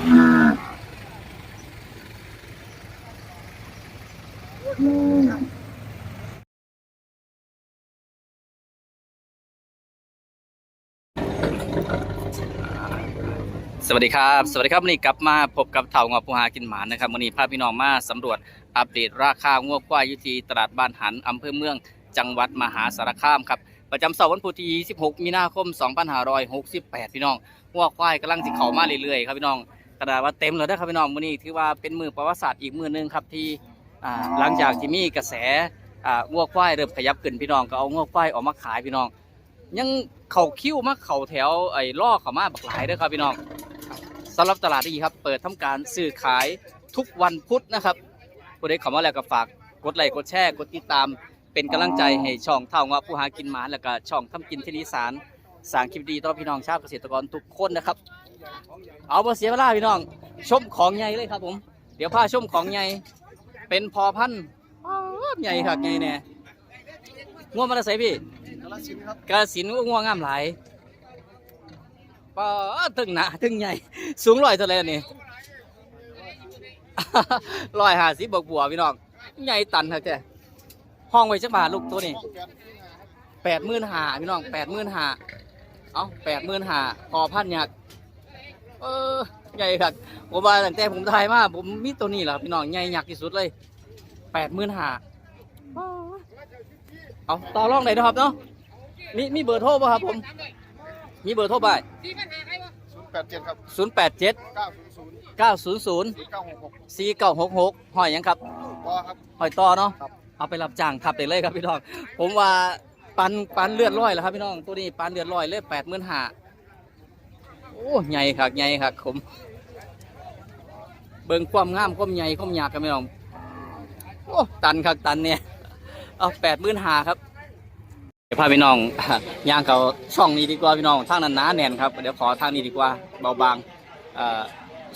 สวัสดีครับ สวัสดีครับวันนี้กลับมาพบกับเต่างอผู้หากินหมานะครับวันนี้พาพี่น้องมาสำรวจอัปเดตราคางัวควายยุทีตลาดบ้านหันอำเภอเมือง จังหวัดมหาสารคามครับประจำเสาร์วันพุธที่ 26 มีนาคม 2568 พี่น้องงัวควายกำลังสิเข้ามาเรื่อยๆครับพี่น้อง กระดาษว่าเต็มแล้วนะครับพี่น้องวันนี้ถือว่าเป็นมือประวัติศาสตร์อีกมือหนึงครับที่อ่าหลังจากที่มีกระแสอ่างัวควายเริ่มขยับขึ้นพี่น้องก็เอางัวควายออกมาขายพี่น้อง ยังเข่าคิ้วมาเข่าแถวไอ้ล่อเข้ามาบักหลายเด้อครับพี่น้องสำหรับตลาดนี้ครับเปิดทำการซื้อขายทุกวันพุธนะครับผู้ใดเข้ามาแล้วก็ฝากกดไลค์กดแชร์กดติดตามเป็นกำลังใจให้ช่องเท่างว่าผู้หากินหมาแล้วก็ช่องทำกินที่นิสานสร้างคลิปดีต้อนรับพี่น้องชาวเกษตรกรทุกคนนะครับ เอาบ่เสียเวลาพี่น้อง ชมของใหญ่เลยครับผม เดี๋ยวพาชมของใหญ่ เป็นพอพันธุ์ใหญ่ครับใหญ่แน่ง่วงมาได้ใส่พี่กาลสินครับกระสินก็ง่วงงามหลายป้าถึงหนาถึงใหญ่ สูงร้อยเท่าไหรอันนี่ร้อยหาสิบวกบัวพี่น้อง ใหญ่ตันครับแกห้องไว้จักบาทลูกตัวนี้แปดหมื่นหาพี่น้องแปดหมื่นหาเอาแปดหมื่นหาพอพันยักษ์ เออใหญ่ครับผมว่าตั้งแต่ผมถ่ายมาผมมีตัวนี้แหละครับพี่น้องใหญ่ยักษ์ที่สุดเลยแปดหมื่นห้าเอาต่อรองไหนอยนะครับเนาะมีมีเบอร์โทรป่ะครับผมมีเบอร์โทรไปศูนย์แปดเจ็ดครับศูนย์แปดเจ็ดเก้าศูนย์ศูนย์เก้าศูนย์ศูนย์สี่เก้าหกสี่เก้าหกหกหอยหยังครับต่อครับหอยต่อเนาะครับเอาไปรับจ้างขับได้เลยครับพี่น้อง ผมว่าปันปันเลือดร้อยแล้วครับพี่น้องตัวนี้ปันเลือดร้อยเลยแปดหมื่นห้าโอ้ใหญ่ครับใหญ่ครับผม เบิ่งความงามความใหญ่ความยากรับพี่น้องโอ้ตันครับตันเนี่ยเอาแปดหมื่นหาครับเดี๋ยวพาพี่น้องย่างเขาช่องนี้ดีกว่าพี่น้องทางนั้นหนาแน่นครับเดี๋ยวขอทางนี้ดีกว่าเบาบางอ่อ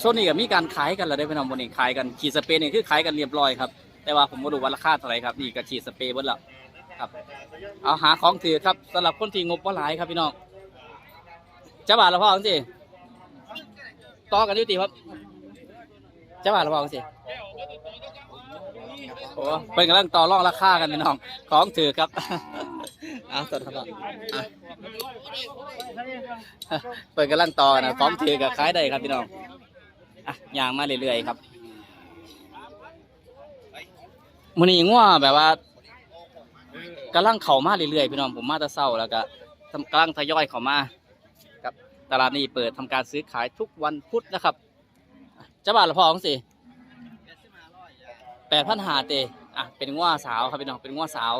ช่วงนี้ก็มีการขายกันแล้วได้พี่น้องบนนี้ขายกันขีดสเปรย์นี่คือขายกันเรียบร้อยครับแต่ว่าผมไม่รู้ว่าราคาเท่าไหร่ครับนี่ก็ฉีดสเปรย์เบิดแล้วครับ เอาหาของถือครับสำหรับคนที่งบว่าหลายครับพี่น้อง จะบาทละพ่อจังสิต่อกันยุติครับจะบาทละพ่อจังสิโอ้เป็นกำลังต่อรองราคากันพี่น้องของถือครับเอาสดครับเปิดกำลังต่อนะของถือกับขายได้ครับพี่น้องอะย่างมาเรื่อยๆครับมื้อนี้งัวแบบว่ากำลังเข้ามาเรื่อยๆพี่น้องผมมาต่เช้าแล้วก็กำลังทยอยเข้ามา ตลาดนี้เปิดทำการซื้อขายทุกวันพุธนะครับจะบาทละพอของสิแปดพันหาเตอะเป็นงัวสาวครับพี่น้องเป็นงัวสาว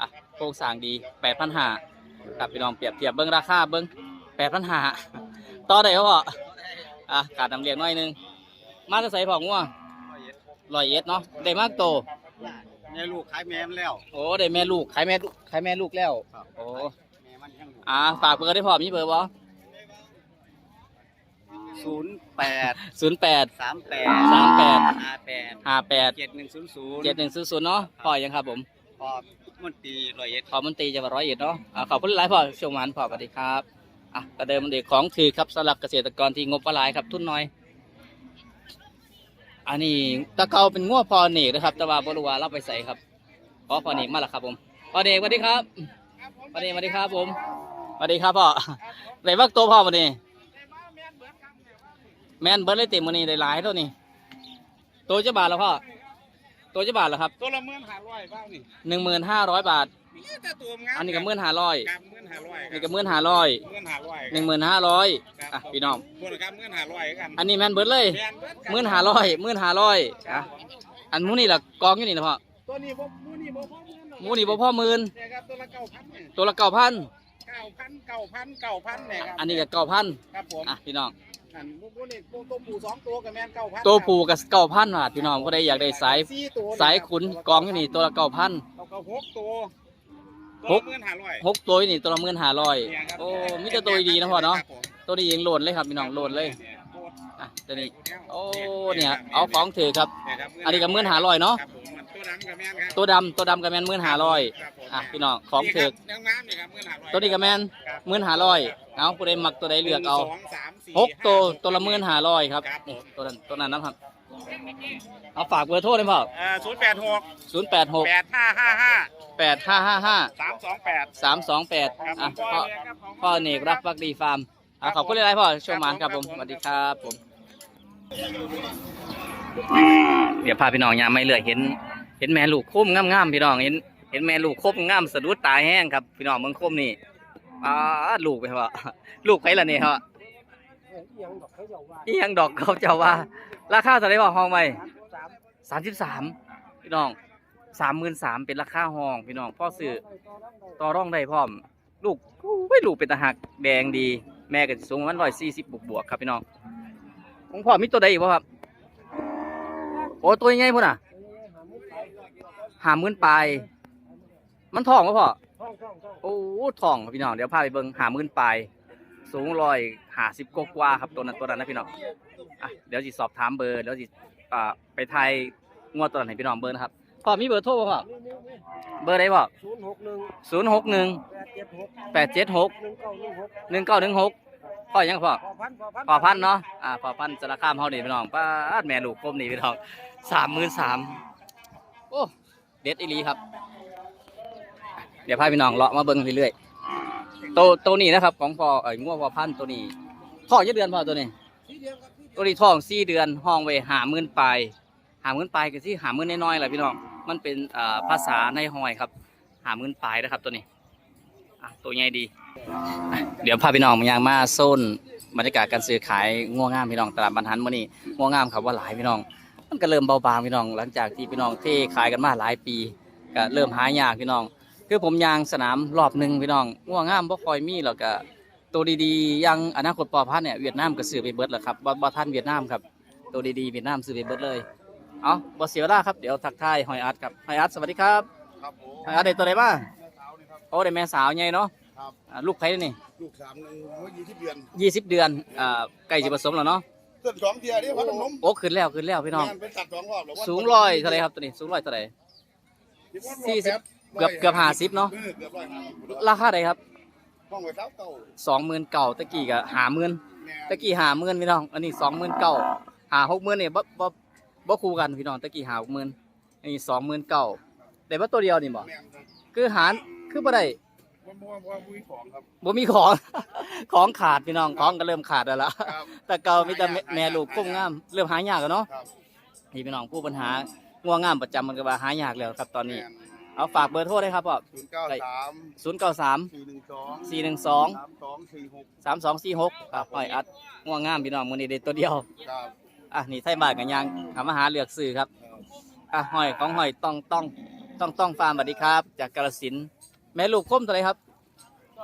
อะโครงสร้างดีแปดพันหากับพี่น้องเปรียบเทียบเบิ้งราคาเบิ้งแปดพันหาต่อได้พ่ออะขาดน้ำเลี้ยงหน่อยหนึงมาจะใส่พองัวร้อยเอ็ดเนาะได้มากโตแม่ลูกขายแม่มันแล้วโอ้ได้แม่ลูกขายแม่ลูกขายแม่ลูกแล้วครับโอ้แม่มันยังอยู่อ่าฝากเบอร์ได้พอมีเบอร์บ่ ศูนย์แปดศูนย์แปดสามแปดสามแปดห้าแปดห้าแปดเจ็ดหนึ่งศูนย์ศูนย์เจ็ดหนึ่งศูนย์ศูนย์เนาะพ่อยังครับผมพอมันตรีร้อยเอ็ดขอมันตรีจังหวัดร้อยเอ็ดเนาะอ่าขอบคุณหลายพ่อช่วงวันพ่อสวัสดีครับอะกระเดิมเด็กของถือครับสำหรับเกษตรกรที่งบประหลายครับ ทุนน้อย อันนี้ตะเกาเป็นง้วพอเนกนะครับ แต่ว่าบรัวาเราไปใส่ครับขอพอเนกมาแล้วครับผมพอเนกสวัสดีครับพอเนกสวัสดีครับผมสวัสดีครับพ่อไหนบักตัวพ่อมาเนี่ แมนเบิร์ดเลยเต็มมันนี่ได้หลายเท่านี้ตัวจะบาทแล้วพ่อตัวจะบาทแล้วครับตัวละหมื่นห้าร้อยบ้างนี่หนึ่งหมื่นห้าร้อยบาทนี่แต่ตัวงามอันนี้ก็หมื่นห้าร้อยกับหมื่นห้าร้อยนี่ก็หมื่นห้าร้อยหมื่นห้าร้อยหนึ่งหมื่นห้าร้อยอะพี่น้องพวกนะครับหมื่นห้าร้อยกันอันนี้แมนเบิร์ดเลยแม่นเบิดหมื่นห้าร้อยหมื่นห้าร้อยอะอันหมูนี่ละกองอยู่นี่นะพ่อตัวนี้บ่มูนี่บ่พอหมื่นหมูนี่บ่พ่อหมื่นเนี่ยครับตัวละเก้าพันเนี่ยตัวละเก้าพันเก้าพันเก้าพันเก้าพันเนี่ยครับอันนี้ก็เก้าพันครับผมอะพี่น้องนั่นพวกนี้ตัวตัวผู้สองตัวกับแมนเก้าพันตัวผูกับเก้าพันบาทพี่น้องก็ได้อยากได้สายสี่ตัวสายขุนกองอยู่นี่ตัวละเก้าพันเราก็หกตัวหกหมื่นห้าร้อยหกตัวอยู่นี่ตัวละหมื่นห้าร้อยโอ้มีแต่ตัวดีๆนะพ่อเนาะครับผมตัวนี้ยังโหลดเลยครับพี่น้องโหลดเลยนี่โคตรอะตัวนี้โอ้เนี่ยเอาของถือครับเนี่ยครับอันนี้ก็หมื่นห้าร้อยเนาะ ครับผมมันตัวดำกับแมนครับตัวดำตัวดำกับแมนหมื่นห้าร้อยครับผมอะพี่น้องของถึกนี่ครับน้ำนี่ครับเมื่อหาร้อยตัวนี้กับแมนครับหมื่นห้าร้อยเอาผู้ใดมักตัวใดเลือกเอาหนึ่งสงสามสี่หกตัวห้าตัวละหมื่นห้าร้อยครับครับผม ตัวนั้นตัวนั้นนะครับเอาฝากเบอร์โทรเลยพ่อเอ่อศูนย์แปดหกศูนย์แปดหกแปดห้าห้าห้าแปดห้าห้าห้าสามสองแปดสามสองแปดครับอะผมพ่อเลยครับของพ่อเนกรักพักดีฟาร์มอะขอบคุณหลายๆพ่อช่วงหมานครับผมครับผมสวัสดีครับผม เดี๋ยวพาพี่น้องยามไม่เลือยเห็นเห็นแม่ลูกคมงามๆพี่น้องเห็นเห็นแม่ลูกคมงามสะดุดตาแห้งครับพี่น้องเมืองคมนี่อ่าลูกไปครับลูกไปละนี่ครับอียังดอกเขาเจ้าว่า ราคาเท่าไหร่บอกห้องไว้สามสิบสามพี่น้องสามหมื่นสามเป็นราคาห้องพี่น้องพ่อซื้อต่อร่องได้พร้อม ลูกไม่ลูกเป็นตาหักแดงดี แม่ก็สิสูงประมันร้อยสี่สิบบวกบวกครับพี่น้องของพ่อมีตัวใดอีกบ่ครับ โอ้ตัวใหญ่พุ่นอะ หาหมื่นปลายมันทองป่ะพ่อโอ้ทองครับพี่น้องเดี๋ยวพาไปเบิ่งหาหมื่นปลายสูงร้อยหาสิบกว่าๆครับตัวนั้นตัวนั้นนะพี่น้องอะเดี๋ยวสิสอบถามเบอร์เดี๋ยวสิอ่าไปไทยงวดตัวนั้นให้พี่น้องเบอร์นะครับพ่อมีเบอร์โทรป่ะพ่อเบอร์ใดพ่อศูนย์หกหนึ่งศูนย์หกหนึ่งแปดเจ็ดหกแปดเจ็ดหกหนึ่งเก้าหนึ่งหกหนึ่งเก้าหนึ่งหกพ่อยังพ่อ พอพันพอพัน พอพันเนาะ อ่าพอพันสารคามเฮานี่พี่น้องป้าดแม่ลูกกลมนี่พี่น้องสามหมื่นสามโอ้ เด็ดอีลีครับ เดี๋ยวพาพี่น้องเลาะมาเบิ่งเรื่อยๆตัวตัวนี้นะครับ ของพ่อเอ้ยงัวพอพันธุ์ตัวนี้ท้องยี่เดือนพ่อตัวนี้ ตัวนี้ท้องสี่เดือนห้องไว้หาหมื่นปลายหาหมื่นปลายก็ที่หาหมื่นน้อยๆแหละพี่น้อง มันเป็นภาษาในหอยครับ หาหมื่นปลายนะครับตัวนี้ตัวใหญ่ดี เดี๋ยวพาพี่น้องมายังมาโซนบรรยากาศการซื้อขายง่วงงามพี่น้องตลาดบรรทันมื่อนี้ง่วงงามครับว่าหลายพี่น้อง มันก็เริ่มเบาบางพี่น้อง หลังจากที่พี่น้องเทขายกันมาหลายปีก็เริ่มหายากพี่น้อง คือผมยางสนามรอบหนึ่งพี่น้องง่วงงามบ่ค่อยมีแล้วก็ตัวดีๆอยังอนาคตปอพันธุ์เนี่ยเวียดนามก็ซื้อไปเบิดแล้วครับบ่บ่ทันเวียดนามครับตัวดีๆเวียดนามซื้อไปเบิดเลยเอาบ่เสียเวลาครับเดี๋ยวทักทายหอยอัดครับหอยอัดสวัสดีครับครับผมหอยอัดได้ตัวไหนบ้างเท้านี่ครับโอ้ได้แม่สาวใหญ่เนาะครับอ่าลูกใครนี่ลูกสามหนึ่งเมื่อยี่สิบเดือนยี่สิบเดือนอ่าใกล้จะผสมแล้วเนาะ เส้นสองเทียนี่พัดนมโอ้ขึ้นแล้วขึ้นแล้วพี่น้องแม่เป็นตัดสองรอบแล้ววันสูงร้อยเท่าไหรครับตัวนี้สูงร้อยเท่าไหรสี่สิบเกือบเกือบห้าสิบเนาะออเกือบร้อยห้าสิบราคาใดครับห้องไว้เท้าเก่าสองหมื่นเก่าตะกี้กับหาหมื่นแม่ตะกี้หาหมื่นพี่น้อง อันนี้สองหมื่นเก่าหาหกหมื่นเนี่ยบ่บ่บ่คู่กันพี่น้องตะกี้หาหกหมื่นอันนี้สองหมื่นเก่าแต่ว่าตัวเดียวนี่บ่แม่ครับคือหารคือบ่ได้ ว่าว่าว่าบุยของครับ บ่มีของ ของขาดพี่น้องของก็เริ่มขาดแล้วล่ะครับแต่เก่ามีแต่แม่แม่ลูกกุ้งงาม เริ่มหายากแล้วเนาะครับนี่พี่น้องผู้ปัญหาง่วงงามประจำมันก็ว่าหายากแล้วครับตอนนี้ เอาฝากเบอร์โทรได้ครับพ่อศูนย์เก้าสามศูนย์เก้าสามสี่หนึ่งสองสี่หนึ่งสองสามสองสี่หกสามสองสี่หกครับหอยอัดง่วงงามพี่น้องมือนี้เด็ดตัวเดียว ครับอะนี่ไทยบ้านกันยังทำอาหารเลือกซื้อครับ อะหอยของหอยต้องต้องต้องต้องฟาร์มสวัสดีครับ จากกาฬสินธุ์แม่ลูกคมเท่าไหรครับส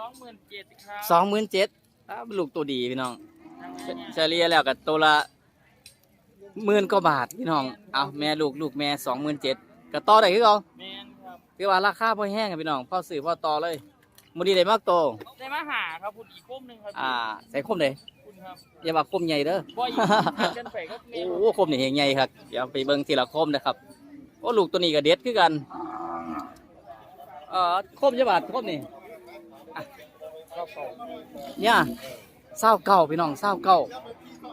องหมื่นเจ็ดครับสองหมื่นเจ็ดลูกตัวดีพี่น้องเฉเฉลี่ยแล้วกับตัวละหมื่นกว่าบาทพี่น้อง เอาแม่ลูกลูกแม่สองหมื่นเจ็ดก็ต่อได้คือเขาแมนครับคือว่าราคาพอแห้งครับพี่น้องพ่อซื้อพ่อต่อเลยมือดีได้มากโตได้มาหาครับคุณอีกคมหนึ่งครับอ่าใส่คมเลยคุณครับอย่าว่าคมใหญ่เด้อบ่อยขัดกันไปก็แมโอ้นคมนี่เฮงใหญ่ครับเดี๋ยวไปเบิ่งทีละคมนะครับโอ้ลูกตัวนี้ก็เด็ดคือกันเอ่อคมจะบาทคมนี่อะ เนี่ยเศร้าเก่าพี่น้องเศร้าเก่า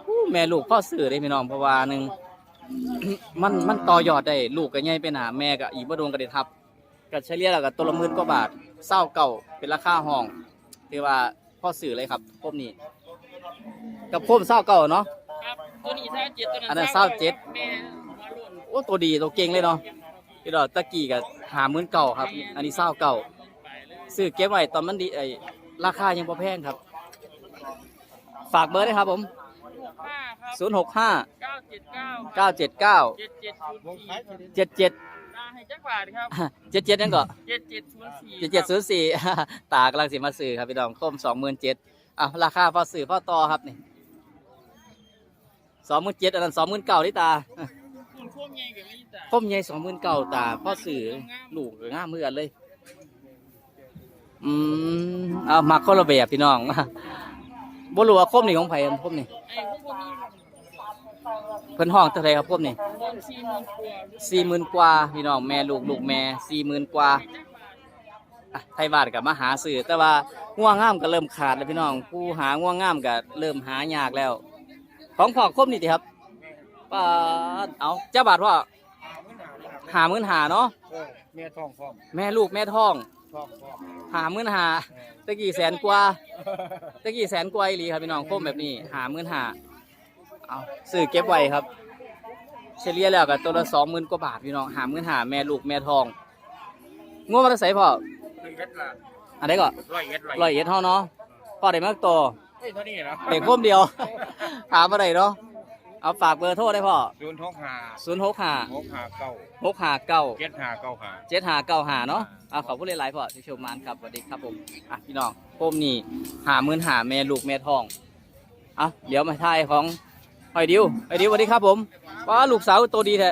อู้แม่ลูกพ่อซื้อได้พี่น้องเพราะว่าหนึ่งมันมันต่อยอดได้ลูกก็ใหญ่เป็นหาแม่ก็อีกบ่โดนก็ได้ทับก็เฉลี่ยแล้วก็ตัวละหมื่นกว่าบาทเศร้าเก่าเป็นราคาห้องถือว่าพ่อซื้อเลยครับคมนี้กับคมเศร้าเก่าเนาะครับตัวนี้เศร้าเจ็ดตัวนั้นอันนั้นเศร้าเจ็ดแม่มาหล่นโอ้ตัวดีตัวเก่งเลยเนาะพี่ดอกตะกี้กับหาหมื่นเก่าครับ อันนี้เศร้าเก่าไปเลยซื้อเก็บไว้ตอนมันดีไอ ราคายังพอแพงครับ ฝากเบอร์ได้วยครับผมหกห้าครับ0 6 5เก้าเจ็ดเก้า9 7 9เจ็ดเจ็ดศูนย์สี่7 7ตาให้จักบาทครับ7 7นั่นก็เจ็ดเจ็ดศูนย์สี่7 7 0 4ตากำลังสิมาซื้อครับพี่ดองคม2 7 0 0 0อะราคาพอซื้อพอต่อครับนี่สองหมื่นเจ็ดอันนั้นสองหมื่นเก้าที่ตาคุณควบใหญ่กับนี่จ้ะคมใหญ่สองหมื่นเก้าตาพ่อสื่อลูกก็งามเหมือนกันเลย อืมเอามาคนละแบบพี่น้องบ่รู้ว่าคมนี่ของไผอันคมนี่ไอ้พวกพวกนี้เพิ่นห้องเท่าไหรครับพวกนี่เงินสี่หมื่นกว่าสี่หมื่นกว่าพี่น้องแม่ลูกลูกแม่สี่หมื่นกว่าอะไทยบาทกับมาหาซื้อแต่ว่าง่วงงามก็เริ่มขาดแล้วพี่น้อง ผู้หาง่วงงามก็เริ่มหายากแล้ว ของพ่อครบนี่ติครับปาดเอาเจ้าบาทว่าหาหมื่นหาเนาะเออแม่ท้องพร้อมแม่ลูกแม่ท้องท้องพร้อม หาหมื่นหาตะกี้แสนกว่าตะกี้แสนกว่าอีหลีครับพี่น้องคมแบบนี้หาหมื่นหาเอาซื้อเก็บไว้ครับ เฉลี่ยแล้วก็ตัวละสองหมื่นกว่าบาทพี่น้องหาหมื่นหาแม่ลูกแม่ทองง่วงมาจะใส่พ่อหนึ่งเอ็ดละอันไหนก็ร้อยเอ็ดร้อยเอ็ดเท่าเนาะพ่อได้มากตัวเฮ้ยเท่านี้เหรอเด็กคมเดียวถามอะไรเนาะ เอาฝากเบอร์โทรได้พ่อศูนย์หกห้าศูนย์หกห้าหกห้าเก้าหกห้าเก้าเจ็ดห้าเก้าห้าเจ็ดห้าเก้าห้าเนาะเอาขอบคุณหลายๆพ่อที่ชมมานครับสวัสดีครับผมอะพี่น้องโคมนี่หาหมื่นหาแม่ลูกแม่ทองอะเดี๋ยวมาทายของหอยดิวหอยดิวสวัสดีครับผมว้าลูกสาวตัวดีแท้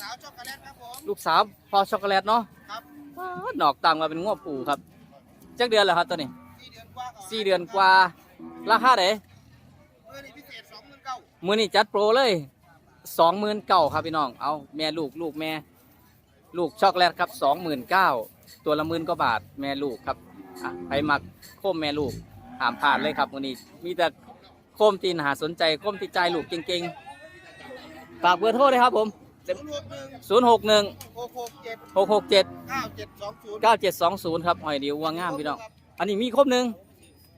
สาวช็อกโกแลตครับผมลูกสาวพอช็อกโกแลตเนาะครับว้าดอกตังมาเป็นงวปู่ครับจักเดือนแล้วครับตัวนี้สี่เดือนกว่าสี่เดือนกว่าราคาเด้เมื่อนี้พิเศษสองห มือนี่จัดโปรเลยสองหมื่นเก้าครับพี่น้อง เอาแม่ลูกลูกแม่ ลูกช็อกโกแลตครับสองหมื่นเก้าตัวละหมื่นกว่าบาทแม่ลูกครับอะใครมักโคมแม่ลูกถามผ่านเลยครับมือนี้มีแต่โคมตีนหาสนใจโคมตีใจลูกเก่งๆฝากเบอร์โทรเลยครับผมศูนย์หกหนึ่งหกหกเจ็ดเก้าเจ็ดสองศูนย์เก้าเจ็ดสองศูนย์ครับหอยเดียววัวงามพี่น้อง อันนี้มีครบหนึ่ง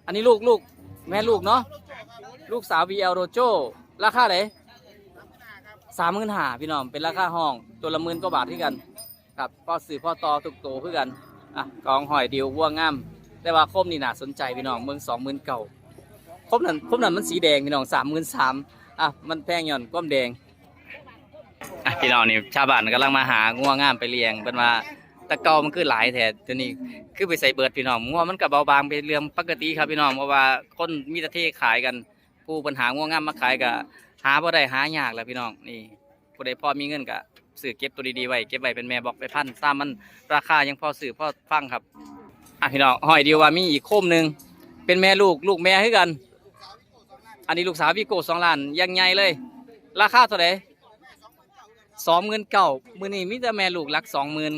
อันนี้ลูกลูกแม่ลูกเนาะ ลูกสาว BL โรโจราคาไหนสามหมื่นห้าพี่น้องเป็นราคาห้อง ตัวละหมื่นกว่าบาทที่กัน ครับพ่อสื่อพ่อตอทุกโตคือกันอะกองหอยเดียววัวงามแต่ว่าคมนี่น่าสนใจพี่น้องเมืองสองหมื่นเก่าคมนั้นคมนั้นมันสีแดงพี่น้องสามหมื่นสามอะมันแพงหย่อนก้มแดงอะพี่น้องนี่ชาวบ้านกำลังมาหางัวงามไปเลี้ยงเป็นว่าตะเกามันคือหลายแถตัวนี้คือไปใส่เบิดพี่น้องงัวมันกับเบาบางเป็นเรื่องปกติครับพี่น้องเพราะว่าคนมีตะเทขายกัน ผู้ปัญหางัวงามมาขายกับหาบ่ได้หายากแหล้วพี่น้องนี่ผู้ใดพอมีเงินก็ซื้อเก็บตัวดีๆไว้เก็บไว้เป็นแม่บอกไปพันตามมันราคายังพอซื้อพอฟังครับอะพี่น้องหอยเดียวว่ามีอีกโคมหนึ่งเป็นแม่ลูกลูกแม่ให้กัน อันนี้ลูกสาวพี่โกสองล้านยังใหญ่เลย ราคาเท่าไหร่สองหมื่นเก้ามือนี้มีแต่แม่ลูกหลักสองหมื่น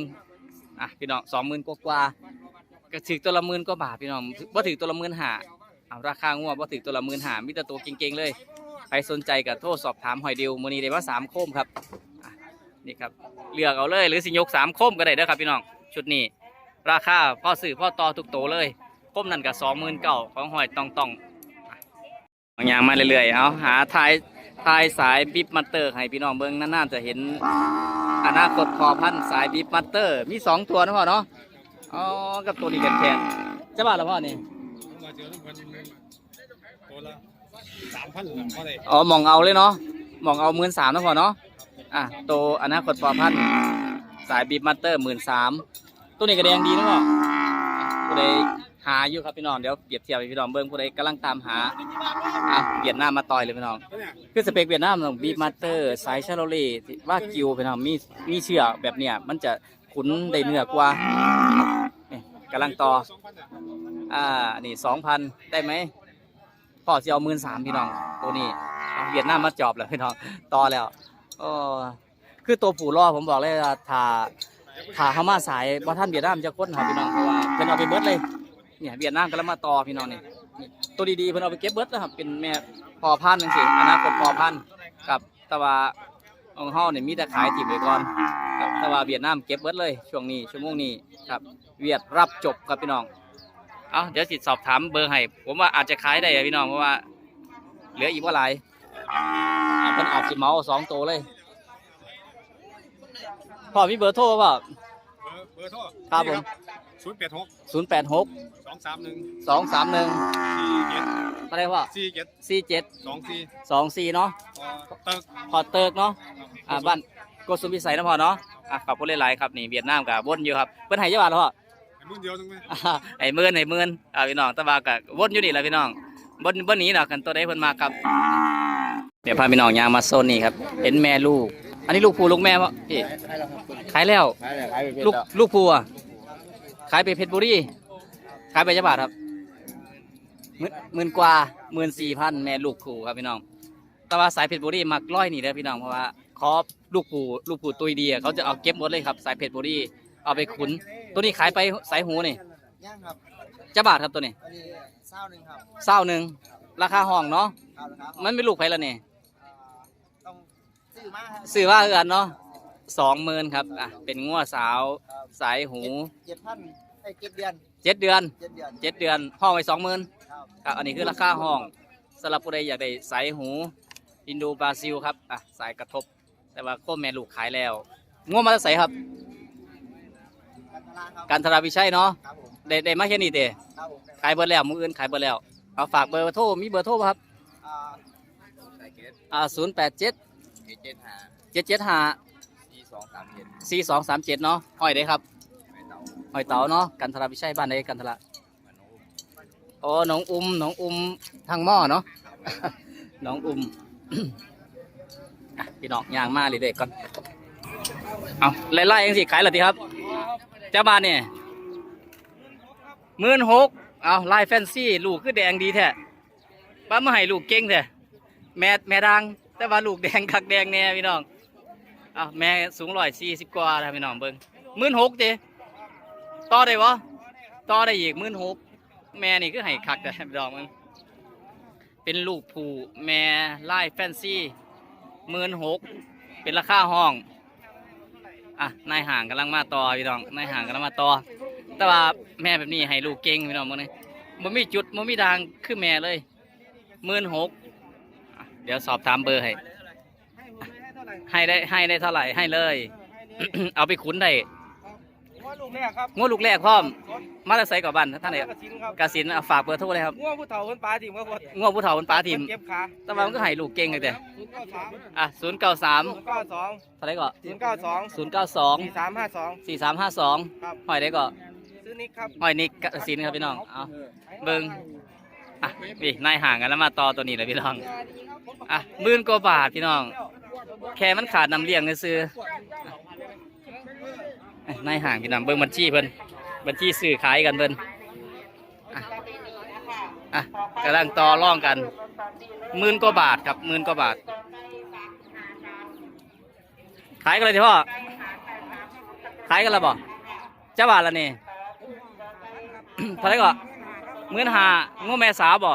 อะพี่น้องสองหมื่นกว่าๆก็ถือตัวละหมื่นกว่าบาทพี่น้องบ่ถือตัวละหมื่นห้า เอาราคางัวบ่ถือตัวละหมื่นหามีแต่ตัวเก่งๆเลย ใครสนใจก็โทรสอบถามหอยดิวมือนี้ได้ว่าสามโคมครับอะนี่ครับเลือกเอาเลยหรือสิยกสามโคมก็ได้เด้อครับพี่น้องชุดนี้ ราคาพ่อสื่อพ่อต่อทุกโตเลยโคมนั่นกับสองหมื่นเก่าของหอยตองตองอะบางอย่างมาเรื่อยๆเอาหาทายทายสายบิบมัตเตอร์ให้พี่น้องเบิ้งนานๆจะเห็นอนาคตพอพันสายบิบมัตเตอร์มีสองตัวนะพ่อเนาะอ๋อกับตัวนี้กันแทนจะบ้าแล้วพ่อนี่ มาเจอทุกคนตัวละสามพันหลังก็ได้อ๋อหมองเอาเลยเนาะหมองเอาหมื่นสามนะพอเนาะอะโตอนาคตปอพันสายบีบมัตเตอร์หมื่นสามตัวนี้ก็แดงดีนะพ่อผู้ใดหาอยู่ครับพี่น้องเดี๋ยวเปรียบเทียบให้พี่น้องเบิ้งผู้ใดกำลังตามหาอะเวียดนามมาต่อยเลยพี่น้องคือสเปคเวียดนามของบีบมัตเตอร์สายชาโลเล่ที่ว่ากิวพี่น้องมีมีเชื่อแบบเนี้ยมันจะขุนได้เนื้อกว่านี่กำลังต่อ อ่า นี่สองพันได้ไหมพ่อจะเอาหมื่นสามพี่น้อง ตัวนี้เวียดนามมาจอบแล้วพี่น้อง ต่อแล้วโอ้คือตัวผู้รอผมบอกเลยว่าถ้าถ้าเขามาสายบ่ท่านเวียดนามจะค้นหาพี่น้องเพราะว่าเพิ่นเอาไปเบิร์ดเลย เนี่ยเวียดนามกำลังมาต่อพี่น้องนี่ตัวดีๆเพิ่นเอาไปเก็บเบิร์ดนะครับ เป็นแม่พอพันธุ์จังซี่อนาคตพอพันธุ์กับต่ว่าองเฮาเนี่ยมีแต่ขายติดไว้ก่อนครับต่ว่าเวียดนามเก็บเบิร์ดเลย ช่วงนี้ชั่วโมงนี้ครับ เวียดรับจบครับพี่น้อง เอาเดี๋ยวสิสอบถามเบอร์ให้ ผมว่าอาจจะขายได้อะพี่น้องเพราะว่า เหลืออีกว่าหลายอะเพิ่นอาจสิเหมาสองตัวเลยพ่อมีเบอร์โทรเปล่าเบอร์โทรครับผมศูนย์แปดหกศูนย์แปดหกสองสามหนึ่งสองสามหนึ่งสี่เจ็ดอะไรพ่อสี่เจ็ดสี่เจ็ดสองสี่สองสี่เนาะเติร์กพอเติร์กเนาะอ่าบ้านโกสุมพิสัยนะพ่อเนาะอะขอบคุณหลายๆครับนี่เวียดนามกับวนอยู่ครับเพิ่นให้เยาบาทแล้วพ่อ มือเดียวตรงไหมอ่าไอ้หมื่นไอ้หมื่นอ่าพี่น้องแตะบากับวนอยู่นี่แหละพี่น้องบนบนนี้เนาะกันตัวใดเพิ่นมาครับเดี๋ยวพาพี่น้องยางมาโซนนี้ครับเห็นแม่ลูก อันนี้ลูกผู้ลูกแม่พ่อพี่ขายแล้วขายเลยขายไปเป็นลูกลูกผู้อะขายไปเพชรบุรีขายไปจักบาทครับหมื่นหมื่นกว่าหมื่นสี่พันแม่ลูกคู่ครับพี่น้องแต่ว่าสายเพชรบุรีมักร้อยนี่เด้อพี่น้องเพราะว่าขอลูกปู่ลูกปู่ตุยดีอะเขาจะเอาเก็บหมดเลยครับ สายเพชรบุรี เอาไปขุน ตัวนี้ขายไปสายหูนี่ย่างครับจะบาทครับตัวนี้อันนี้เศร้าหนึ่งครับเศร้าหนึ่งราคาห้องเนาะครับนะครับมันเป็นลูกไผละนี่อ่าต้องซื้อมาครับซื้อว่าเอือนเนาะสองหมื่นครับอะเป็นงัวสาวครับสายหูเจ็ดพันไอ้เจ็ดเดือนเจ็ดเดือนเจ็ดเดือนเจ็ดเดือน ห้องไว้สองหมื่นครับครับอันนี้คือราคาห้องสำหรับผู้ใดอยากได้สายหูอินโดบราซิลครับอะสายกระทบ แต่ว่าโคมแม่ลูกขายแล้วงัวมาจะใส่ครับ กันตลาดครับการธราวิชัยเนาะครับผมได้ได้มาแค่นี้เด้ครับผมขายเบิดแล้วมืออื่นขายเบิดแล้วเอาฝากเบอร์โทรมีเบอร์โทรบ่ครับอ่าอ่าศูนย์แปดเจ็ดเจ็ดเจ็ดห้าเจ็ดเจ็ดห้าสี่สองสามเจ็ดสี่สองสามเจ็ดเนาะห้อยได้ครับไม่เต่าห้อยเต๋าเนาะกันทราวิชัยบ้านใดกันทราโอ้หนองอุ้มหนองอุ้มทางหม้อเนาะ หนองอุ้ม อะพี่น้องย่างมาเลยเด็กก่อนเอาไล่ๆเองสิขายเหรอทีครับเจ้าบ้านเนี่ยหมื่นหกเอาไล่แฟนซี่ลูกคือแดงดีแท้ป้ามาให้ลูกเก่งแท้แม่แม่ดัง แต่ว่าลูกแดงคักแดงแน่พี่น้องเอาแม่สูงร้อยสี่สิบกว่าแล้วพี่น้องเบิ้งหมื่นหกเด้ต่อได้วะต่อได้อีกหมื่นหกแม่นี่คือให้คักแต่พี่น้องมึงเป็นลูกผู้แม่ไล่แฟนซี่หมื่นหกเป็นราคาห้อง อะนายห่างกำลังมาต่อพี่น้องนายห่างกำลังมาต่อแต่ว่าแม่แบบนี้ให้ลูกเก่งพี่น้องมึงเลยมันมีจุดมันมีดางขึ้นแม่เลยหมื่นหกเดี๋ยวสอบถามเบอร์ให้ให้ได้ให้ได้เท่าไหร่ให้เลย เอาไปขุนได้ ว่าลูกแรกครับงวดลูกแรกพร้อม มาจากไสกับบ้านท่านไหนกสินครับกสินเอาฝากเบอร์โทรเลยครับง่วงผู้เฒ่าคนปลาถิ่มก็พดงวดผู้เฒ่าบนป้าทีมเก็บขาแต่ว่ามันก็ให้ลูกเก่งเลยแต่ศูนย์เก้าสามอะศูนย์เก้าสามศูนย์เก้าสองเท่าไหรก็ศูนย์เก้าสองศูนย์เก้าสองสี่สามห้าสองสี่สามห้าสองครับหอยได้ก็ซื้อนิกครับหอยนิกกสินครับพี่น้องเอาเบิ้งอะนี่นายห่างกันแล้วมาต่อตัวนี้เลยพี่น้องอะหมื่นกว่าบาทพี่น้อง แค่มันขาดน้ำเลี้ยงซื้อ อะนายห่างพี่น้องเบิ้งบัญชีเพิ่นบัญชีซื้อขายกันเพิ่นอะอะกำลังต่อร่องกันหมื่นกว่าบาทครับหมื่นกว่าบาท ขายกันเลยทีพ่อ ขายกันแล้วบ่เจ้าบาทละนี่เท่าไหรก็หมื่นหางูแม่สาวบ่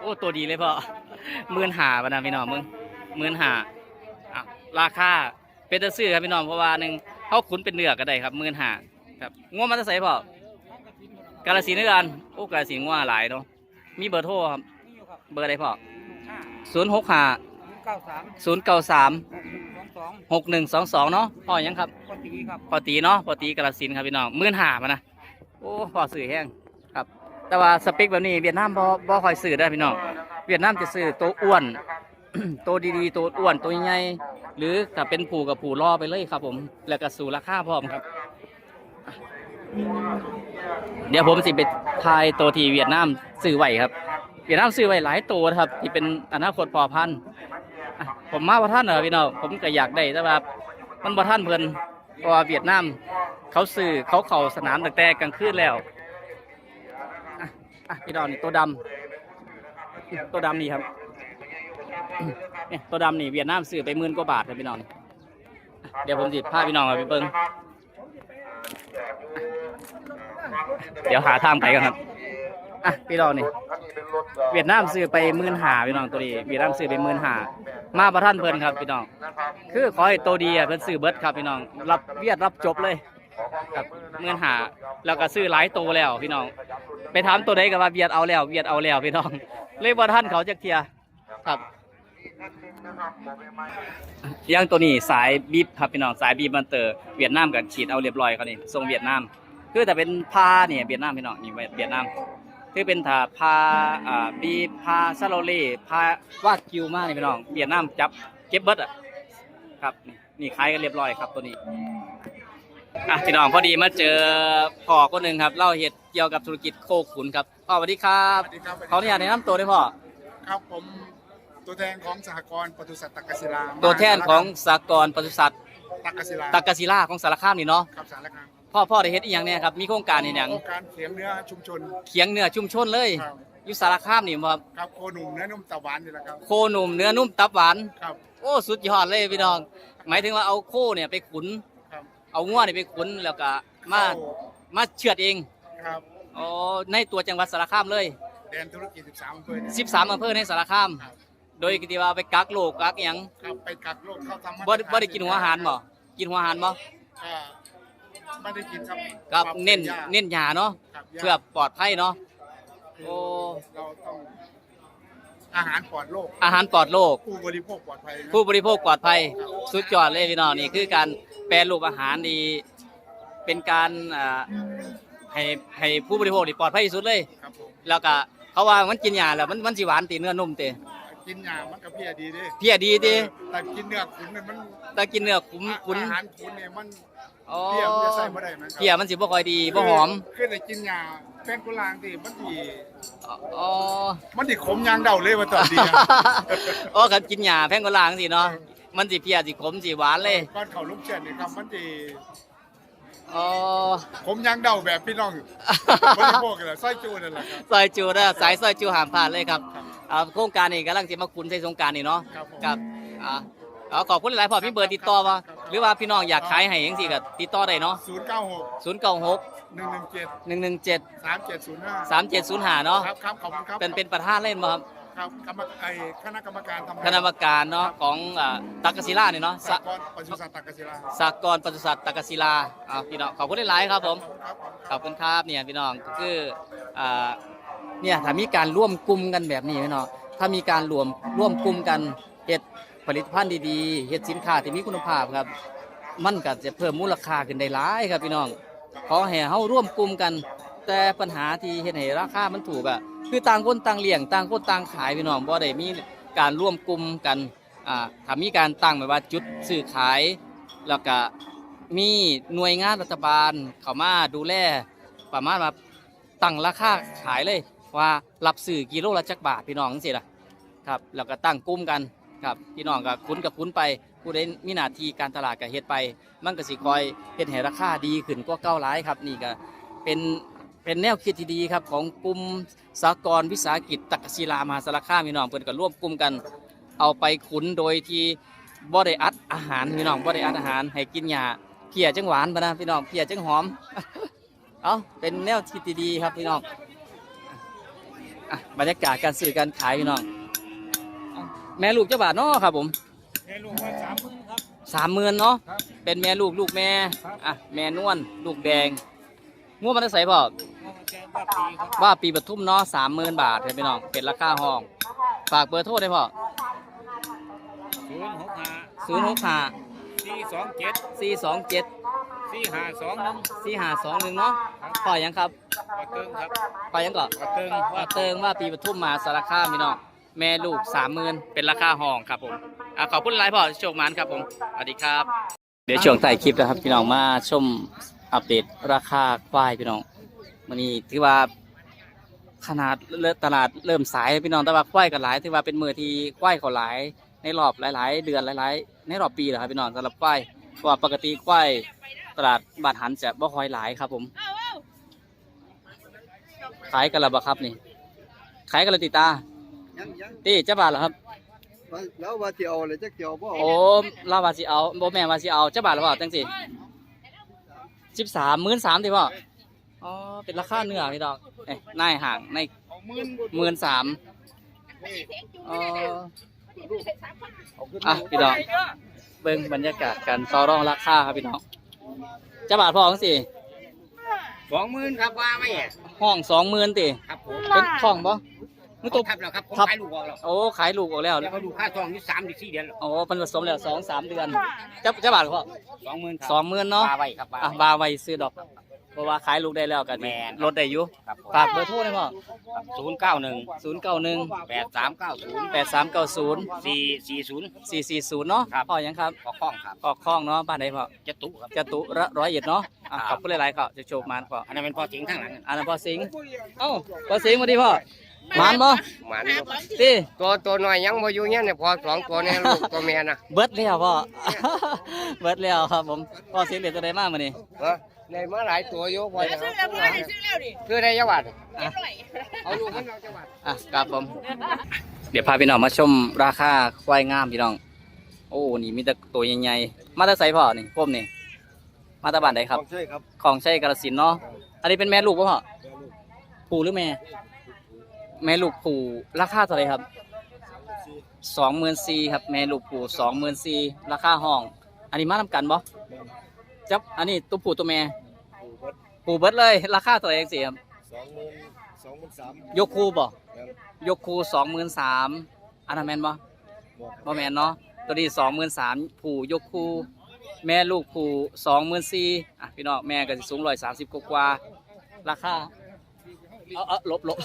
โอ้ตัวดีเลยพ่อหมื่นหาปะนะพี่น้องมึงหมื่นหาราคาเป็นตะซื้อครับพี่น้องเพราะว่าหนึ่ง เขาขุนเป็นเนื้อก็ได้ครับหมื่นหาครับงูมันจะใส่พ่อกาลสีนธุ์เนื้อกันโอ้กาลสีงูหลายเนาะมีเบอร์โทรครับเบอร์อะไรพ่อศูนย์หกห้าเก้าสามศูนย์เก้าสามสองสองหกหนึ่งสองสองเนาะพ่อยังครับปตีครับพอตีเนาะพอตีกระสินธุ์ครับพี่น้องหมื่นหามานะโอ้พอสื่อแห้งครับ แต่ว่าสเปคแบบนี้เวียดนามบ่บ่ค่อยซื้อได้อพี่น้องเวียดนามจะซื้อตัวอ้วน ตัวดีๆ ตัวอ้วนตัวใหญ่หรือถ้าเป็นผูกับผูล่อไปเลยครับ ผม แล้วก็สู่ราคาพร้อมครับ เดี๋ยวผมสิไปทายตัวที่เวียดนามซื้อไหวครับ เวียดนามซื้อไหวหลายตัวครับ ที่เป็นอนาคตพอพันธุ์ผมมาว่าท่านเหรอพี่น้องผมก็อยากได้แต่ว่ามันบ่ท่านเพิ่นเพราะว่าเวียดนามเขาซื้อเขาเข้าสนามตั้งแต่กลางคืนแล้วอะอะพี่น้องนี่ตัวดำตัวดำนี่ครับ เนี่ยตัวดำนี่เวียดนามซื้อไปหมื่นกว่าบาทครับพี่น้องเดี๋ยวผมจิพาพี่น้องไปเบิ่งเดี๋ยวหาทางไปกันครับอะพี่น้องนี่เวียดนามซื้อไปหมื่นหาพี่น้องตัวนี้เวียดนามซื้อไปหมื่นหามาประท่านเพิ่นครับพี่น้อง คือขอให้ตัวดีเพิ่นซื้อเบิดครับพี่น้องรับเวียดรับจบเลยครับเงินหาแล้วก็ซื้อหลายตัวแล้วพี่น้อง ไปถามตัวใดก็ว่าเวียดเอาแล้วเวียดเอาแล้วพี่น้องเลยบ่ท่านเขาจักเทียร์ครับ อย่างตัวนี้สายบีบครับพี่น้องสายบีบมันเตอร์เวียดนามกับฉีดเอาเรียบร้อยเขานี่ส่งเวียดนามคือแต่เป็นผ้าเนี่ยเวียดนามพี่น้องนี่เวียดนามคือเป็นถ้าผ้าอ่าบีบผ้าซาโลเล่ผ้าวากิวมานี่พี่น้องเวียดนามจับเก็บเบิดอะครับนี่นี่ขายกันเรียบร้อยครับตัวนี้อะพี่น้องพอดีมาเจอพ่อคนหนึ่งครับเล่าเหตุเกี่ยวกับธุรกิจโคขุนครับพ่อสวัสดีครับสวัสดีครับเขาเนี่ยแนะนำตัวด้วยพ่อครับผม ตัวแทนของสหกรณ์ปศุสัตว์ตักกศิลาตัวแทนของสากลปศุสัตว์ตักกศิลาตากกศิลาของสารคามนี่เนาะครับสารคามพ่อพ่อได้เฮ็ดอีหยังเนี่ยครับมีโครงการอีหยังโครงการเขียงเนื้อชุมชนเคียงเนื้อชุมชนเลยครับอยู่สารคามนี่บ่ครับครับโคหนุ่มเนื้อนุ่มตะวันนี่แหละครับโคหนุ่มเนื้อนุ่มตับหวานครับโอ้สุดยอดเลยพี่น้อง หมายถึงว่าเอาโคเนี่ยไปขุนครับเอางัวเนี่ยไปขุนแล้วก็มามาเชือดเองครับอ๋อในตัวจังหวัดสารคามเลยแดนธุรกิจ13อำเภอเนี่ย13อำเภอในสารคามครับ โดยที่ว่าไปกักโลกกักหยังครับไปกักโรคเข้าทำมาตรบ่ฐาบ่ได้กินหัวอาหารบ่กินหัวอาหารบ่ก็ไม่ได้กินครับครับปรับเน้นยาเน้นยาเนาะครับเพื่อปลอดภัยเนาะ คือโอ้ เราต้องอาหารปลอดโรคอาหารปลอดโรค ผู้บริโภคปลอดภัยนะ ผู้บริโภคปลอดภัยสุดยอดเลยพี่น้องนี่คือการแปรรูปอาหารดีเป็นการอ่าให้ให้ผู้บริโภคนี่ปลอดภัยที่สุดเลย ครับผมแล้วก็เขาว่ามันกินยาแล้วมันมันสิหวานตีเนื้อนุ่มตี กินยามันก็เพียดีเด้เพียดีตีแต่กินเนื้อขุนเนี่ยมันแต่กินเนื้อขุมขุนอาหารขุนเนี่ยมันอ๋อเพียมันจะใส่บ่ได้มันครับเพียมันสิบ่ค่อยดีบ่หอมคือได้กินยาแป้งกุลางที่มันดีอ๋อมันดีขมยางเดาเลยว่าตอนดีอะอ๋อคันกินยาแพงกว่าลางสิเนาะมันสิเพียสิขมสิหวานเลยก้อนเขาลูกเชือดนี่ครับมันดีอ๋อขมยางเดาแบบพี่น้องบริโภคกันแหละไส้จูนั่นแหละครับซอยจูเด้อสายซอยจูห้ามพลาดเลยครับครับอ่าโครงการนี้กำลังสิมาคุณใส่สงกรารนี่เนาะครับผมครับอ่าเอาขอบคุณหลายๆพอพี่เบอร์ติดต่อมาหรือว่าพี่น้องอยากขายให้จังซี่ก็ติดต่อได้เนาะศูนย์เก้าหก096 หนึ่งหนึ่งเจ็ด117 สามเจ็ดศูนย์ห้า3705เนาะครับครับขอบคุณครับเป็นเป็นประธานเล่นบ่ครับครับกรรมไอคณะกรรมการทำงานคณะกรรมการเนาะของอ่าตักกศิลาเนี่ยเนาะสสะหกรณ์ปศุสัตว์ตากศิลาสากลปศุสัตว์ตักกศิลาอ่าพี่น้องขอบคุณหลายๆครับผมครับ ขอบคุณครับเนี่ยพี่น้องก็คืออ่า เนี่ยถ้ามีการร่วมกลุ่มกันแบบนี้พี่น้องถ้ามีการรวมร่วมกลุ่มกันเฮ็ดผลิตภัณฑ์ดีๆเฮ็ดสินค้าที่มีคุณภาพครับ มันก็จะเพิ่มมูลค่าขึ้นได้หลายครับพี่น้องขอให้เฮาร่วมกลุ่มกัน แต่ปัญหาที่เฮ็ดให้ราคามันถูกอะคือต่างคนต่างเลี้ยงต่างคนต่างขายพี่น้องบ่ได้มีการร่วมกลุ่มกันอ่าถ้ามีการตั้งแบบว่าจุดซื้อขาย แล้วก็มีหน่วยงานรัฐบาลเข้ามาดูแลประมาณว่าตั้งราคาขายเลย ว่ารับซื้อกิโลละจักบาทพี่น้องจังซี่ล่ะครับแล้วก็ตั้งกลุ่มกันครับพี่น้องก็คุ้นกับคุ้นไปผู้ใดมีหน้าที่การตลาดก็เฮ็ดไปมันก็สิคอยเฮ็ดให้ราคาดีขึ้นกว่าเก่าหลายครับนี่ก็เป็นเป็นแนวคิดที่ดีครับของกลุ่มสากลวิสาหกิจตักศิลามหาสารคามพี่น้องเพิ่นก็ร่วมกลุ่มกันเอาไปขุนโดยที่บ่ได้อัดอาหารพี่น้องบ่ได้อัดอาหารให้กินหญ้าเพียจังหวานปะนะพี่น้องเพียจังหอม เอาเป็นแนวคิดที่ดีครับพี่น้อง อะบรรยากาศการซื้อการขายพี่น้องเอาแม่ลูกเจ้าบาทเนาะครับผมเฮ้ลูกว่าสามหมื่นครับ สามหมื่นเนาะครับเป็นแม่ลูกลูกแม่ครับ อะแม่นวลลูกแดงงัวมันจะใส่พ่อเอามาแจ้งว่าปีครับว่าปีปทุมเนาะสามหมื่นบาทครับพี่น้องเป็นราคาห้อง ฝากเบอร์โทรได้พ่อศูนย์หกห้าศูนย์หกห้าสี่สองเจ็ดสี่สองเจ็ด สี่ห้าสองหนึ่งสี่ห้าสองหนึ่งเนาะพ่อยังครับกระเติงครับพ่อยังก่อนกระเติงว่าเติงว่าปีปทุมมาสารคามพี่น้องแม่ลูกสามหมื่นเป็นราคาห้องครับผมอะขอบคุณหลายพ่อโชคมันครับผมสวัสดีครับ เดี๋ยวช่วงใต้คลิปนะครับพี่น้องมาชมอัปเดตราคาควายพี่น้องมันนี้ถือว่าขนาดเลิตลาดเริ่มสายพี่น้องแต่ว่าควายก็หลายถือว่าเป็นมือที่ควายเขาหลาย ในรอบหลาย ๆ เดือนหลาย ๆ ในรอบปีแหละครับพี่น้องสำหรับควายเพราะว่าปกติควาย ตลาดบาดหันจะบ่ค่อยหลายครับผม ขายกันและบ่ครับนี่ ขายกันและติตายังยังตีเจ้าบาทเหรอครับ แล้วว่าจะเอาเลยจะเกี่ยวบ่โอ้ลาวาสิเอาบ่แม่นว่าสิเอาเจ้าบาทหรือเปล่าจังสิสิบสามหมื่นสามติพ่ออ๋อ เป็นราคาเนื้อพี่ดอกเอ้ยนายห่างในเอาหมื่นหมื่นสามอ๋ออะพี่ดอกเบิ่งบรรยากาศการต่อรองราคาครับพี่น้องเจ้าบาทพ่อจังสิสองหมื่นครับว่าไม่ห้องสองหมื่นติครับผมเป็นห้องบ่มึงตกทับแล้วครับผมครับ ขายลูกออกแล้วโอ้ขายลูกออกแล้วแล้วก็ดูค่าทองอยู่สามถึงสี่เดือนแล้วโอ้เป็นผสมแล้วสองสามเดือนเจ้าเจ้าบาทพ่อสองหมื่นครับสองหมื่นเนาะปลาไว้ครับปลาอะไว้บาไว้ซื้อดอก เพราะว่าขายลูกได้แล้วกันแม่น ลดได้อยู่ครับผมฝากเบอร์โทรได้พ่อศูนย์เก้าหนึ่งศูนย์เก้าหนึ่งแปดสามเก้าศูนย์แปดสามเก้าศูนย์สี่สี่ศูนย์ สี่สี่ศูนย์เนาะครับ พ่อยังครับขอข้องครับกอกคล้องเนาะบ้านไหนพ่อจะตุครับ จตุระร้อยเอ็ดเนาะอะครับขอบคุณหลายๆครับจะโชคมานพ่ออันนั้นเป็นพ่อจริงข้างหลังอันนั้นพ่อสิงห์เอ้าพ่อสิงห์มาดีพ่อมานบ่หมันตีตัวตัวน้อยยังบ่อยู่เนี่ยเนี่ยพอสองตัวเนี่ยลูกตัวเมียนะเบิดแล้วพ่อ เบิดแล้วครับผมพ่อสิงห์เด็ดตัวใดมากมานี่เออ ในมาหลายตัวอยู่พอจะซื้อแล้วพ่อดิซื้อแล้วดิคือได้จังหวัดเรียบร้อยเอาลูกมันเอาจังหวัดอะครับผม เดี๋ยวพาพี่น้องมาชมราคาควายงามพี่น้อง โอ้นี่มีแต่ตัวใหญ่ๆมาแตาไซพ่อนี่ผมนี่มาแตาบ้านใดครับ ของใช่ครับของใช้กระสินธุ์เนาะอันนี้เป็นแม่ลูกป่ะพ่อแม่ลูกผูหรือแม่ แม่ลูกผูราคาเท่าไหรครับสี่สองหมื่นสี่ครับแม่ลูกผูสองหมื่นสี่ราคาห้อง อันนี้มาทำกันบ่แม่จับอันนี้ตัวผูตัวแม่ ผูเบิดผูเบิดเลย ราคาเท่าไหรเองสิครับสองหมื่นสองหมื่นสามยกคูบ่แม่นยกคูสองหมื่นสามอันนั้นแม่นบ่บอกคบ่รับแม่นเนาะตัวนี้สองหมื่นสามผูยกคูแม่ลูกผูสองหมื่นสี่อะพี่น้องแม่ก็สิสูงร้อยสามสิบกว่าๆราคาเอาเอาลบลบ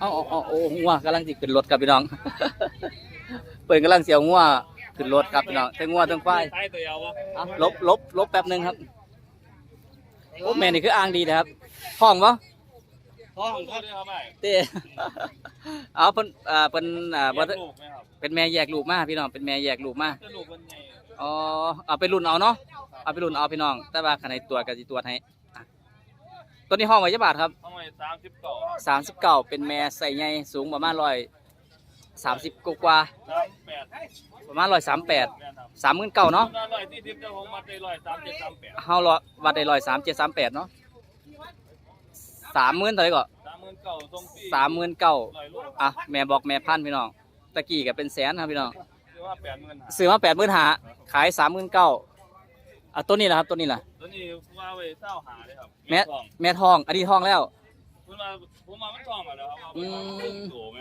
เอาเอาเอาโอ้งัวกำลังจิขึ้นรถครับพี่น้อง เปิดกำลังเสียวงัวขึ้นรถครับพี่น้องทั้งงัวทั้งควายใช้ตัวเดียววะเอาลบลบลบแป๊บหนึงครับ โอ้แม่นี่คืออ้างดีนะครับห้องบ่พ่อของพ่อได้ครับไม่เต้เอาเพิ่นอ่าเพิ่นอ่าบ่ได้ลูกไหมครับเป็นแม่แยกลูกมาพี่น้องเป็นแม่แยกลูกมาจะลูกมันใหญ่อ๋อเอาไปรุ่นเอาเนาะเอาไปรุ่นเอาพี่น้อง แต่ว่าคันในตัวก็สิตรวจให้อะตัวนี้ห้องไว้จักบาทครับทำไมสามสิบเก่าสามสิบเก้าเป็นแม่ใส่ใหญ่สูงประมาณร้อยสามสิบกว่าสามแปดๆประมาณร้อยสามแปดแม่นครับสามหมื่นเก้าเนาะร้อยที่ทิพย์เจ้าของมาได้ร้อยสามเจ็ดสามแปดเฮาร้อยวัดได้ร้อยสามเจ็ดสามแปดเนาะสามหมื่นเท่าไหร่ก็สามหมื่นเก่าตรงที่สามหมื่นเก้าร้อยลูกอะแม่บอกแม่พันพี่น้องตะกี้ก็เป็นแสนครับพี่น้องคือว่าแปดหมื่นหาซื้อมาแปดหมื่นหาขายสามหมื่นเก้าอะตัวนี้แหละครับตัวนี้แหละตัวนี้ว่าไว้เศร้าหาเลยครับแม่ทองแม่ทองอันนี้ทองแล้วคุณมาผมมามันทองมาแล้วครับอืมโตไหม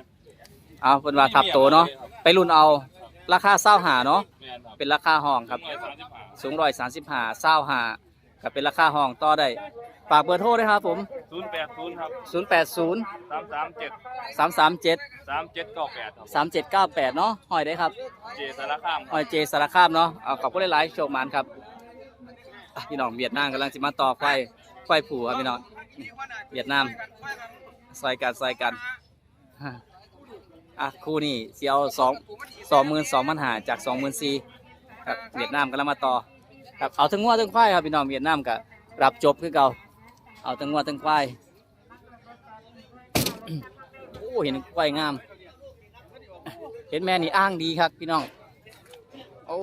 เอาเป็นว่าทับโตเนาะไปรุ่นเอา ราคาเศร้าหาเนาะแม่นครับเป็นราคาห้องครับ ร้อยสามสิบห้าสูงร้อยสามสิบห้าเศร้าหาก็เป็นราคาห้องต่อได้ฝากเบอร์โทรด้วยครับผม ศูนย์แปดศูนย์ครับศูนย์แปดศูนย์สามสามเจ็ดสามสามเจ็ดสามเจ็ดเก้าแปดครับสามเจ็ดเก้าแปดเนาะหอยได้ครับ เจสารคามหอยเจสารคามเนาะเอาขอบคุณหลายๆโชคมานครับอะพี่น้องเวียดนามกำลังจะมาต่อไฟไฟผูครับพี่น้องนี่เวียดนามใส่กันใส่กันฮะ อะคู่นี้เสียวสองสองหมื่นสองพันหาจากสองหมื่นสี่ครับเวียดนามกำลังมาต่อครับเอาทั้งงัวทั้งควายครับพี่น้องเวียดนามก็รับจบคือเก่าเอาทั้งงัวทั้งควายโอ้เห็นควายงาม เห็นแม่นี่อ้างดีครับพี่น้องโอ้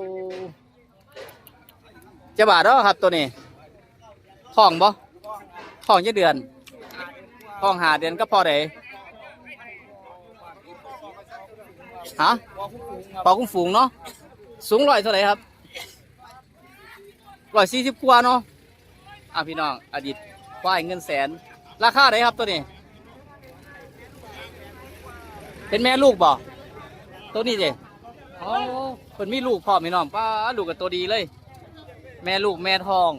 จะบาทแล้วครับตัวนี้ท้องบ่ท้องยี่เดือนท้องหาเดือนก็พอได้ ฮะปอกุ้งฝูงเนาะสูงร้อยเท่าไหร่ครับร้อยสี่สิบกว่าเนาะอะพี่น้องอดีตควายเงินแสน ราคาไหนครับตัวนี้ เป็นแม่ลูกบ่ตัวนี้เจอ๋อคนมีลูกพ่อมีน้องป้าลูกกับตัวดีเลย แม่ลูกแม่ทอง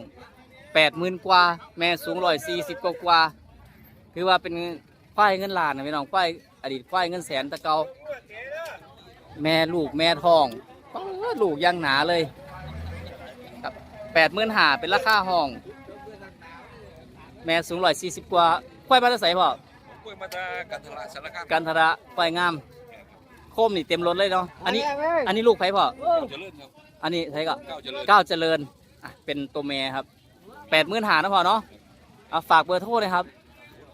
แปดหมื่นกว่า แม่สูงร้อยสี่สิบกว่ากว่าคือว่าเป็นควายเงินล้านนะพี่น้องควาย อดีตควายเงินแสนตะเกาแม่ลูกแม่ทองป๊าลูกยังหนาเลยครับแปดหมื่นหาเป็นราคาห้อง แม่สูงร้อยสี่สิบกว่าควายบ้านจะใส่พ่อกล้วยมาจากกันทละสารคามกันทระควายงาม โคมนี่เต็มรถเลยเนาะอันนี้ อันนี้ลูกไผ่พ่อเจริญครับอันนี้ไผ่ก็เก้าเจริญก้าวเจริญอะเป็นตัวแม่ครับแปดหมื่นหานะพ่อเนาะเอาฝากเบอร์โทรเลยครับ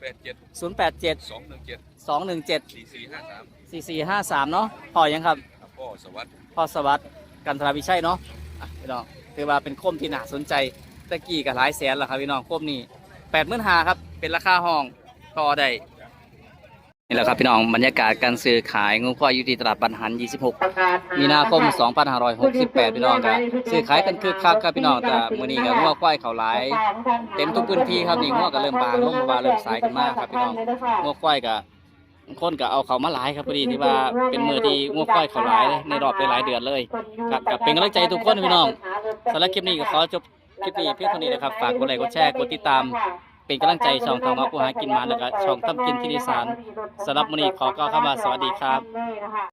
แปดเจ็ดศูนย์แปดเจ็ดสองหนึ่งเจ็ด สองหนึ่งเจ็ดสี่สี่ห้าสามสี่สี่ห้าสามเนาะพ่อยังครับพ่อสวัสดิ์พ่อสวัสดิ์กันทราวิชัยเนาะอะพี่น้องถือว่าเป็นโคมที่น่าสนใจตะกี้กับหลายแสนแล้วครับพี่น้องโคมนี้แปดหมื่นหาครับ เป็นราคาห้องต่อได้นี่แหละครับพี่น้องบรรยากาศการซื้อขายงูควายอยู่ที่ตลาดบันหัน 26 มีนาคม 2568 พี่น้องครับซื้อขายกันคึกคักครับพี่น้องแต่มื้อนี้ก็งัวควายเขาหลายเต็มทุกพื้นที่ครับนี่งัวก็เริ่มบางลงบางเริ่มสายขึ้นมาครับพี่น้องงัวควายก็ คนก็เอาเขามาหลายครับพอดีที่ว่าเป็นมือที่งัวควายเขาหลายในรอบหลายๆเดือนเลยครับกับเป็นกำลังใจทุกคนพี่น้องสำหรับคลิปนี้ก็ขอจบคลิปนี้เพียงเท่านี้นะครับฝากกดไลค์กดแชร์กดติดตาม เป็นกำลังใจช่องทองเอาผู้หากินมาแล้วก็ช่องทำกินที่นิสานสำหรับมื้อนี้ขอกล่าวคำว่าสวัสดีครับ